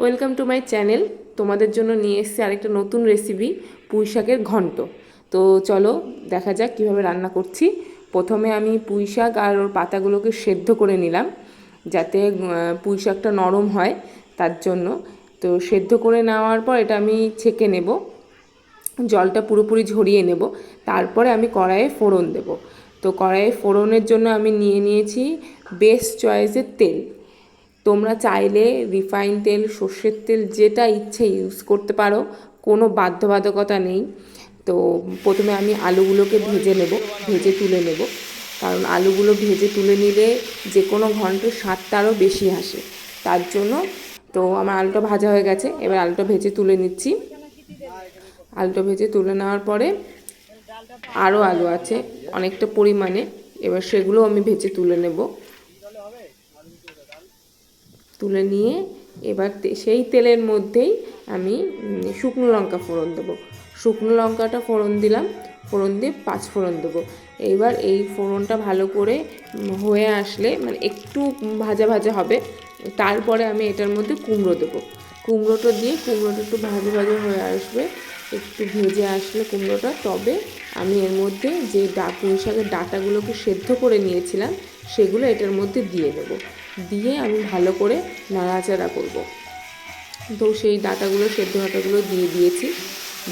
Welcome to my channel. তোমাদের জন্য নিয়ে এসেছি আরেকটা নতুন রেসিপি, পুঁই শাকের ঘন্ট। তো চলো দেখা যাক কীভাবে রান্না করছি। প্রথমে আমি পুঁই শাক আর ওর পাতাগুলোকে সেদ্ধ করে নিলাম, যাতে পুঁই শাকটা নরম হয় তার জন্য। তো সেদ্ধ করে নেওয়ার পর এটা আমি ছেঁকে নেব, জলটা পুরোপুরি ঝরিয়ে নেব। তারপরে আমি কড়াইয়ে ফোড়ন দেব। তো কড়াইয়ে ফোড়নের জন্য আমি নিয়ে নিয়েছি বেস্ট চয়েসের তেল। তোমরা চাইলে রিফাইন তেল, সর্ষের তেল যেটা ইচ্ছে ইউজ করতে পারো, কোনো বাধ্যবাধকতা নেই। তো প্রথমে আমি আলুগুলোকে ভেজে নেব, ভেজে তুলে নেব। কারণ আলুগুলো ভেজে তুলে নিলে যে কোনো ঘন্টের স্বাদটা আরও বেশি আসে। তার জন্য তো আমার আলুটা ভাজা হয়ে গেছে, এবার আলুটা ভেজে তুলে নিচ্ছি। আলুটা ভেজে তুলে নেওয়ার পরে আরও আলু আছে, অনেকটা পরিমাণে। এবার সেগুলো আমি ভেজে তুলে নেব। তুলে নিয়ে এবার সেই তেলের মধ্যেই আমি শুকনো লঙ্কা ফোড়ন দেবো। শুকনো লঙ্কাটা ফোড়ন দিলাম, ফোড়ন দিয়ে পাঁচ ফোড়ন দেবো। এইবার এই ফোড়নটা ভালো করে হয়ে আসলে মানে একটু ভাজা ভাজা হবে, তারপরে আমি এটার মধ্যে কুমড়ো দেবো। কুমড়োটা দিয়ে, কুমড়োটা একটু ভাজা ভাজা হয়ে আসবে, একটু ভেজে আসলে কুমড়োটা, তবে আমি এর মধ্যে যে ডা পুঁই শাকের ডাঁটাগুলোকে সেদ্ধ করে নিয়েছিলাম, সেগুলো এটার মধ্যে দিয়ে দেবো। দিয়ে আমি ভালো করে নাড়াচাড়া করব। তো সেই ডাঁটাগুলো, সেদ্ধ ডাঁটাগুলো দিয়ে দিয়েছি।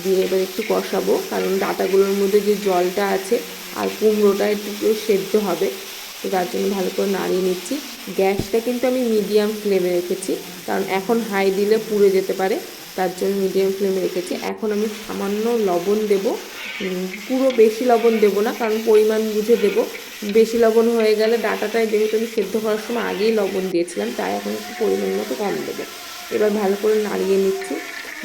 দিয়ে এবার একটু কষাবো, কারণ ডাঁটাগুলোর মধ্যে যে জলটা আছে আর কুমড়োটা একটু সেদ্ধ হবে। তো তার জন্য ভালো করে নাড়িয়ে নিচ্ছি। গ্যাসটা কিন্তু আমি মিডিয়াম ফ্লেমে রেখেছি, কারণ এখন হাই দিলে পুড়ে যেতে পারে। তার জন্য মিডিয়াম ফ্লেমে রেখেছি। এখন আমি সামান্য লবণ দেব। পুরো বেশি লবণ দেব না, কারণ পরিমাণ বুঝে দেব। বেশি লবণ হয়ে গেলে ডাটাটায় যেহেতু আমি সেদ্ধ করার সময় আগেই লবণ দিয়েছিলাম, তাই এখন একটু পরিমাণ মতো কম দেবো। এবার ভালো করে নাড়িয়ে নিচ্ছি।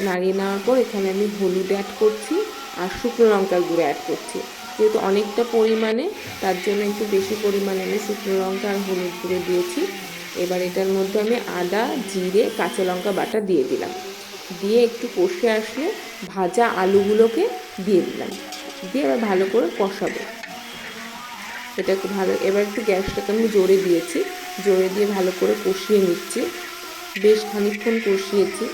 নাড়িয়ে নেওয়ার পর এখানে আমি হলুদ অ্যাড করছি আর শুকনো লঙ্কার গুঁড়ো অ্যাড করছি। যেহেতু অনেকটা পরিমাণে, তার জন্য একটু বেশি পরিমাণে আমি শুকনো লঙ্কা আর হলুদ গুঁড়ো দিয়েছি। এবার এটার মধ্যে আমি আদা, জিরে, কাঁচা লঙ্কা বাটা দিয়ে দিলাম। দিয়ে একটু কষে আসলে ভাজা আলুগুলোকে দিয়ে দিলাম। দিয়ে এবার ভালো করে কষাবো। এটা একটু ভালো। এবার একটু গ্যাসটাকে আমি জোরে দিয়েছি। জোরে দিয়ে ভালো করে কষিয়ে নিচ্ছি। বেশ খানিকক্ষণ কষিয়েছি।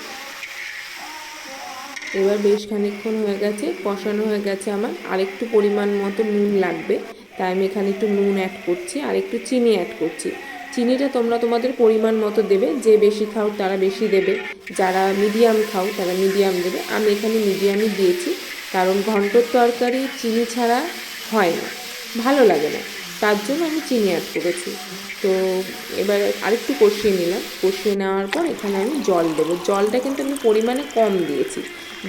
এবার বেশ খানিকক্ষণ হয়ে গেছে। কষানো হয়ে গেছে আমার। আরেকটু পরিমাণ মতো নুন লাগবে। তাই আমি এখানে একটু নুন অ্যাড করছি। আর একটু চিনি অ্যাড করছি। চিনিটা তোমরা তোমাদের পরিমাণ মতো দেবে। যে বেশি খাও তারা বেশি দেবে। যারা মিডিয়াম খাও তারা মিডিয়াম দেবে। আমি এখানে মিডিয়ামই দিয়েছি। কারণ ঘন্টর তরকারি চিনি ছাড়া হয় না। ভালো লাগে না। তার জন্য আমি চিনি অ্যাড করেছি। তো এবার আরেকটু কষিয়ে নিলাম। কষিয়ে নেওয়ার পর এখানে আমি জল দেবো। জলটা কিন্তু আমি পরিমাণে কম দিয়েছি।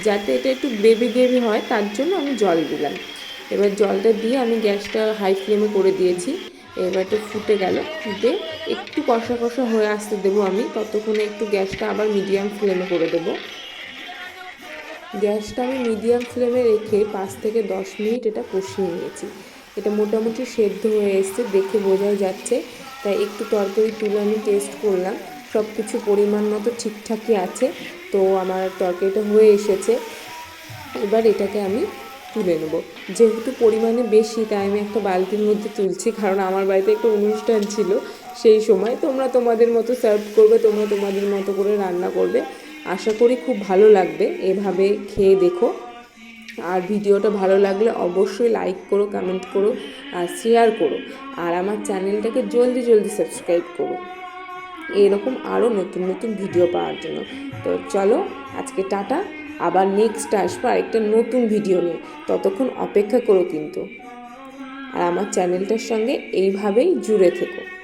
যাতে এটা একটু গ্রেভি গ্রেভি হয়, তার জন্য আমি জল দিলাম। এবার জলটা দিয়ে আমি গ্যাসটা হাই ফ্লেমে করে দিয়েছি। এবার একটু ফুটে গেল। ফুটে একটু কষা কষা হয়ে আসতে দেবো আমি। ততক্ষণে একটু গ্যাসটা আবার মিডিয়াম ফ্লেমে করে দেবো। গ্যাসটা আমি মিডিয়াম ফ্লেমে রেখে পাঁচ থেকে দশ মিনিট এটা কষিয়ে নিয়েছি। এটা মোটামুটি সেদ্ধ হয়ে এসছে, দেখে বোঝাই যাচ্ছে। তাই একটু তরকারি তুলে আমি টেস্ট করলাম। সব কিছু পরিমাণ মতো ঠিকঠাকই আছে, তো আমার তরকারিটা হয়ে এসেছে। এবার এটাকে আমি তুলে নেব। যেহেতু পরিমাণে বেশি, তাই আমি একটা বালতির মধ্যে তুলছি, কারণ আমার বাড়িতে একটা অনুষ্ঠান ছিল সেই সময়। তোমরা তোমাদের মতো সার্ভ করবে, তোমরা তোমাদের মতো করে রান্না করবে। আশা করি খুব ভালো লাগবে। এভাবে খেয়ে দেখো। আর ভিডিওটা ভালো লাগলে অবশ্যই লাইক করো কমেন্ট করো আর শেয়ার করো। আর আমার চ্যানেলটাকে জলদি জলদি সাবস্ক্রাইব করো। এরকম আরও নতুন নতুন ভিডিও পাওয়ার জন্য। তো চলো, আজকে টাটা। আবার নেক্সট আসব আরেকটা নতুন ভিডিও নিয়ে। ততক্ষণ অপেক্ষা করো কিন্তু। আর আমার চ্যানেলটার সঙ্গে এইভাবেই জুড়ে থেকো।